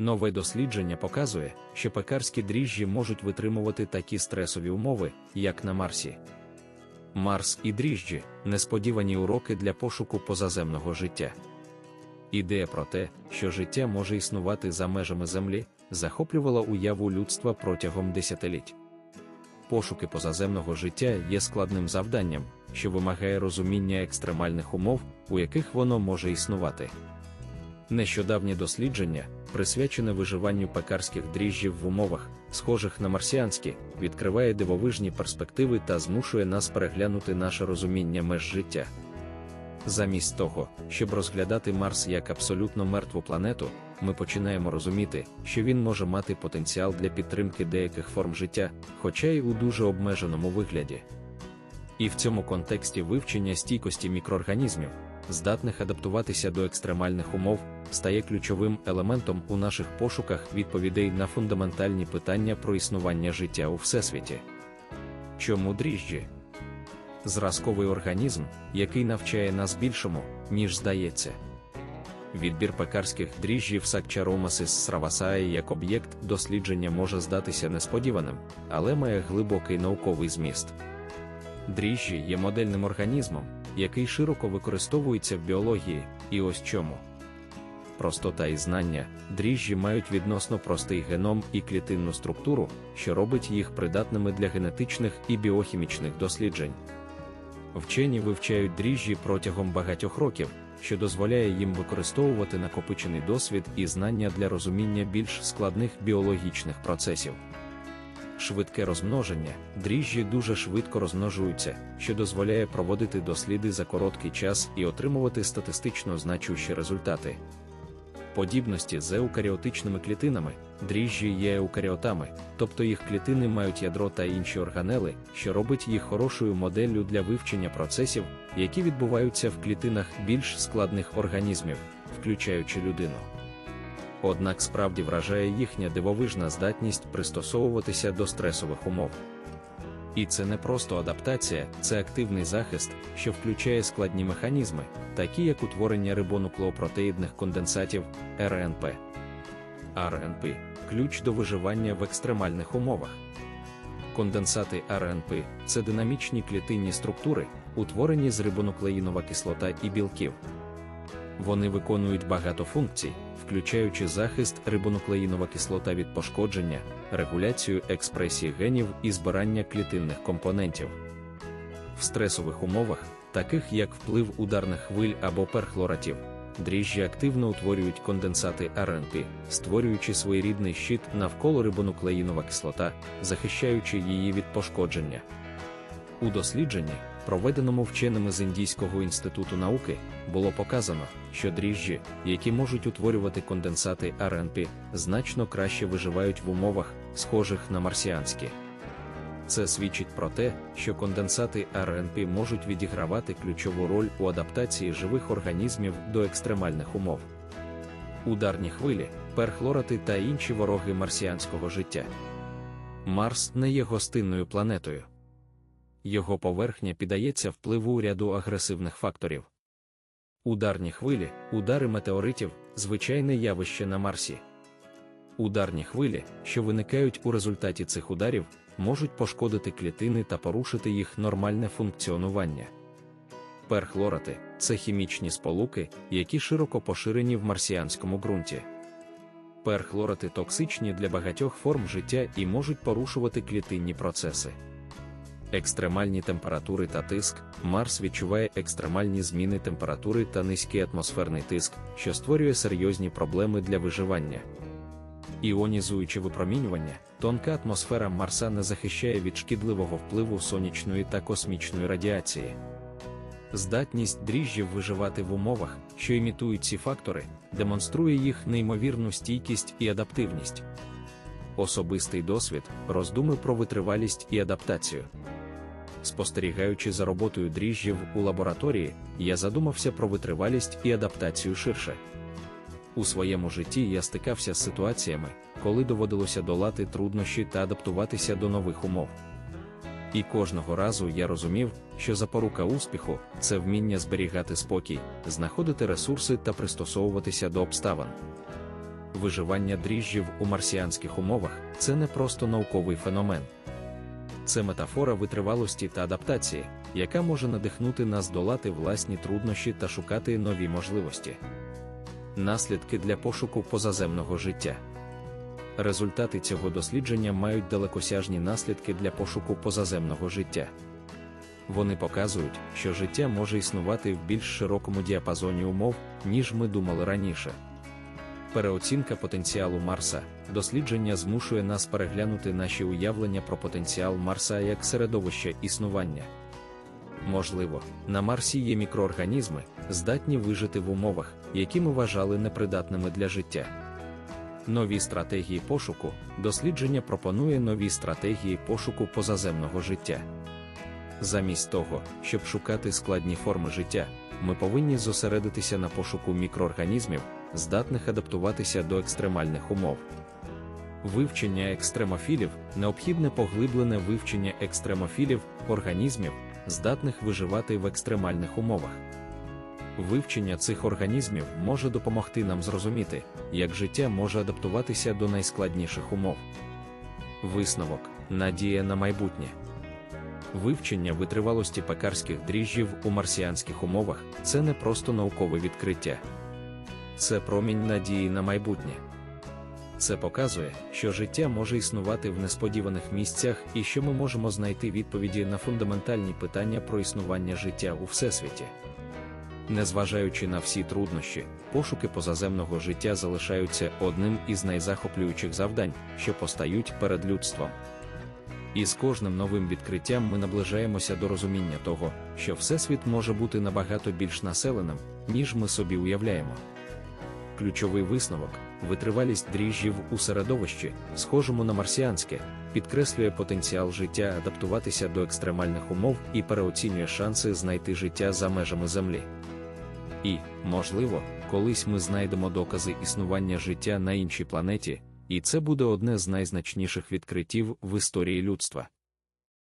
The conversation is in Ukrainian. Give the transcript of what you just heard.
Нове дослідження показує, що пекарські дріжджі можуть витримувати такі стресові умови, як на Марсі. Марс і дріжджі несподівані уроки для пошуку позаземного життя. Ідея про те, що життя може існувати за межами Землі, захоплювала уяву людства протягом десятиліть. Пошуки позаземного життя є складним завданням, що вимагає розуміння екстремальних умов, у яких воно може існувати. Нещодавнє дослідження, присвячене виживанню пекарських дріжджів в умовах, схожих на марсіанські, відкриває дивовижні перспективи та змушує нас переглянути наше розуміння меж життя. Замість того, щоб розглядати Марс як абсолютно мертву планету, ми починаємо розуміти, що він може мати потенціал для підтримки деяких форм життя, хоча й у дуже обмеженому вигляді. І в цьому контексті вивчення стійкості мікроорганізмів, здатних адаптуватися до екстремальних умов, стає ключовим елементом у наших пошуках відповідей на фундаментальні питання про існування життя у всесвіті. Чому дріжджі? Зразковий організм, який навчає нас більшому, ніж здається. Відбір пекарських дріжджів Сакчаромасис Сравасаї як об'єкт дослідження може здатися несподіваним, але має глибокий науковий зміст. Дріжджі є модельним організмом, який широко використовується в біології, і ось чому. Простота і знання, дріжджі мають відносно простий геном і клітинну структуру, що робить їх придатними для генетичних і біохімічних досліджень. Вчені вивчають дріжджі протягом багатьох років, що дозволяє їм використовувати накопичений досвід і знання для розуміння більш складних біологічних процесів. Швидке розмноження, дріжджі дуже швидко розмножуються, що дозволяє проводити досліди за короткий час і отримувати статистично значущі результати. Подібності з еукаріотичними клітинами, дріжджі є еукаріотами, тобто їх клітини мають ядро та інші органели, що робить їх хорошою моделлю для вивчення процесів, які відбуваються в клітинах більш складних організмів, включаючи людину. Однак справді вражає їхня дивовижна здатність пристосовуватися до стресових умов. І це не просто адаптація, це активний захист, що включає складні механізми, такі як утворення рибонуклеопротеїдних конденсатів РНП. РНП ключ до виживання в екстремальних умовах. Конденсати РНП це динамічні клітинні структури, утворені з рибонуклеїнова кислота і білків. Вони виконують багато функцій, включаючи захист рибонуклеїнова кислота від пошкодження, регуляцію експресії генів і збирання клітинних компонентів. В стресових умовах, таких як вплив ударних хвиль або перхлоратів, дріжджі активно утворюють конденсати РНП, створюючи своєрідний щит навколо рибонуклеїнова кислота, захищаючи її від пошкодження. У дослідженні, проведеному вченими з Індійського інституту науки, було показано, що дріжджі, які можуть утворювати конденсати РНП, значно краще виживають в умовах, схожих на марсіанські. Це свідчить про те, що конденсати РНП можуть відігравати ключову роль у адаптації живих організмів до екстремальних умов. Ударні хвилі, перхлорати та інші вороги марсіанського життя. Марс не є гостинною планетою. Його поверхня піддається впливу ряду агресивних факторів. Ударні хвилі, удари метеоритів звичайне явище на Марсі. Ударні хвилі, що виникають у результаті цих ударів, можуть пошкодити клітини та порушити їх нормальне функціонування. Перхлорати це хімічні сполуки, які широко поширені в марсіанському ґрунті. Перхлорати токсичні для багатьох форм життя і можуть порушувати клітинні процеси. Екстремальні температури та тиск, Марс відчуває екстремальні зміни температури та низький атмосферний тиск, що створює серйозні проблеми для виживання. Іонізуюче випромінювання, тонка атмосфера Марса не захищає від шкідливого впливу сонячної та космічної радіації. Здатність дріжджів виживати в умовах, що імітують ці фактори, демонструє їх неймовірну стійкість і адаптивність. Особистий досвід, роздуми про витривалість і адаптацію. Спостерігаючи за роботою дріжджів у лабораторії, я задумався про витривалість і адаптацію ширше. У своєму житті я стикався з ситуаціями, коли доводилося долати труднощі та адаптуватися до нових умов. І кожного разу я розумів, що запорука успіху це вміння зберігати спокій, знаходити ресурси та пристосовуватися до обставин. виживання дріжджів у марсіанських умовах це не просто науковий феномен. Це метафора витривалості та адаптації, яка може надихнути нас долати власні труднощі та шукати нові можливості. Наслідки для пошуку позаземного життя. Результати цього дослідження мають далекосяжні наслідки для пошуку позаземного життя. Вони показують, що життя може існувати в більш широкому діапазоні умов, ніж ми думали раніше. Переоцінка потенціалу Марса, дослідження змушує нас переглянути наші уявлення про потенціал Марса як середовище існування. Можливо, на Марсі є мікроорганізми, здатні вижити в умовах, які ми вважали непридатними для життя. Нові стратегії пошуку дослідження пропонує нові стратегії пошуку позаземного життя. Замість того, щоб шукати складні форми життя, ми повинні зосередитися на пошуку мікроорганізмів, здатних адаптуватися до екстремальних умов. Вивчення екстремофілів необхідне поглиблене вивчення екстремофілів, організмів, здатних виживати в екстремальних умовах. Вивчення цих організмів може допомогти нам зрозуміти, як життя може адаптуватися до найскладніших умов. Висновок надія на майбутнє. Вивчення витривалості пекарських дріжджів у марсіанських умовах це не просто наукове відкриття, це промінь надії на майбутнє. Це показує, що життя може існувати в несподіваних місцях і що ми можемо знайти відповіді на фундаментальні питання про існування життя у всесвіті. Незважаючи на всі труднощі, пошуки позаземного життя залишаються одним із найзахоплюючих завдань, що постають перед людством. І з кожним новим відкриттям ми наближаємося до розуміння того, що Всесвіт може бути набагато більш населеним, ніж ми собі уявляємо. Ключовий висновок витривалість дріжджів у середовищі, схожому на марсіанське, підкреслює потенціал життя адаптуватися до екстремальних умов і переоцінює шанси знайти життя за межами Землі. І, можливо, колись ми знайдемо докази існування життя на іншій планеті, і це буде одне з найзначніших відкриттів в історії людства.